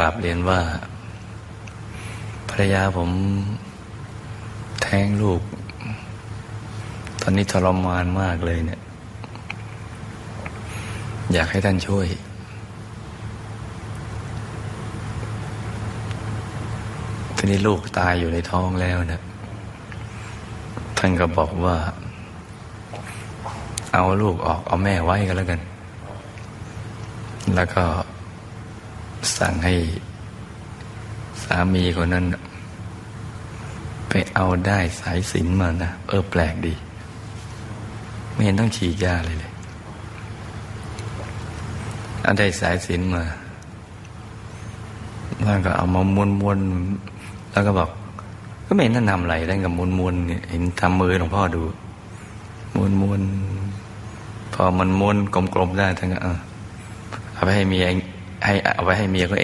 ราบเรียนว่าภรรยาผมแท้งลูก ตอนนี้ทรมานมากเลยเนี่ย อยากให้ท่านช่วย ทีนี้ลูกตายอยู่ในท้องแล้วเนะท่านก็บอกว่า เอาลูกออกเอาแม่ไว้ก็แล้วกัน แล้วก็ สั่งให้สามีคนนั้น ไปเอาได้สายสินมานะเออแปลกดี ไม่เห็นต้องฉีดยาเลยเลยเอาได้สายสินมาแล้วก็เอามาม้วนม้วนแล้วก็บอก ก็ไม่เห็นท่านทำอะไรท่านก็ม้วนม้วนเนี่ยเห็นทำมือหลวงพ่อดูม้วนม้วนพอมันม้วนกลมๆได้ท่านก็เออเอาไปให้เมีย ให้เอาไว้ให้เมียก็